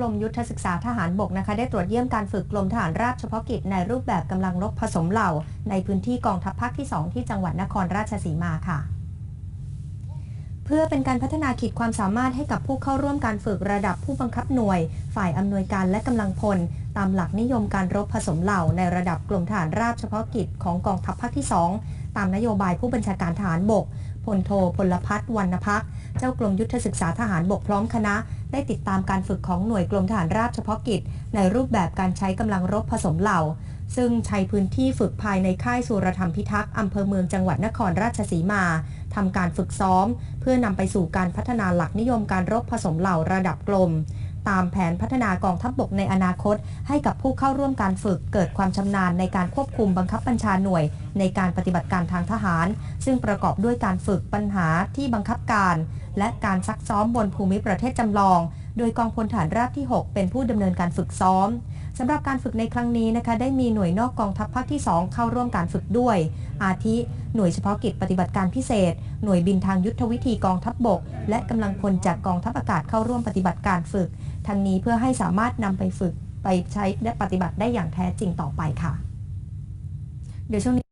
กรมยุทธศึกษาทหารบกนะคะได้ตรวจเยี่ยมการฝึกกรมทหารราบเฉพาะกิจในรูปแบบกำลังรบผสมเหล่า ในพื้นที่กองทัพภาคที่ 2 ที่จังหวัดนครราชสีมาค่ะเพื่อเป็นการพัฒนาขีดความสามารถให้กับผู้เข้าร่วมการฝึกระดับผู้บังคับหน่วย ฝ่ายอำนวยการและกำลังพล ตามหลักนิยมการรบผสมเหล่าในระดับกรมทหารราบเฉพาะกิจของกองทัพภาคที่ 2 ตามนโยบายผู้บัญชาการทหารบกพลโทพลพัฒน์วรรณพักเจ้ากรมยุทธศึกษาทหารบกพร้อมคณะ ได้ติดตามการฝึกของหน่วยกรมทหารราบเฉพาะกิจ ในรูปแบบการใช้กำลังรบผสมเหล่า ซึ่งใช้พื้นที่ฝึกภายในค่ายสุรธรรมพิทักษ์อำเภอเมืองจังหวัดนครราชสีมาทำการฝึกซ้อม เพื่อนำไปสู่การพัฒนาหลักนิยมการรบผสมเหล่าระดับกลม ตามแผนพัฒนากองทัพบบกในอนาคต ให้กับผู้เข้าร่วมการฝึกเกิดความชำนาญในการควบคุมบังคับบัญชาหน่วย ในการปฏิบัติการทางทหาร ซึ่งประกอบด้วยการฝึกปัญหาที่บังคับการ และการซักซ้อมบนภูมิประเทศจำลอง โดยกองพลฐานราบที่ 6 เป็นผู้ดำเนินการฝึกซ้อมสำหรับการฝึกในครั้งนี้นะคะได้มีหน่วยนอกกองทัพภาคที่ 2 เข้าร่วมการฝึกด้วย อาทิ หน่วยเฉพาะกิจปฏิบัติการพิเศษ หน่วยบินทางยุทธวิธีกองทัพบบก และกำลังพลจากกองทัพอากาศเข้าร่วมปฏิบัติการฝึก ทั้งนี้เพื่อให้สามารถนำไปฝึกไปใช้และปฏิบัติได้อย่างแท้จริงต่อไปค่ะ เดี๋ยวช่วงนี้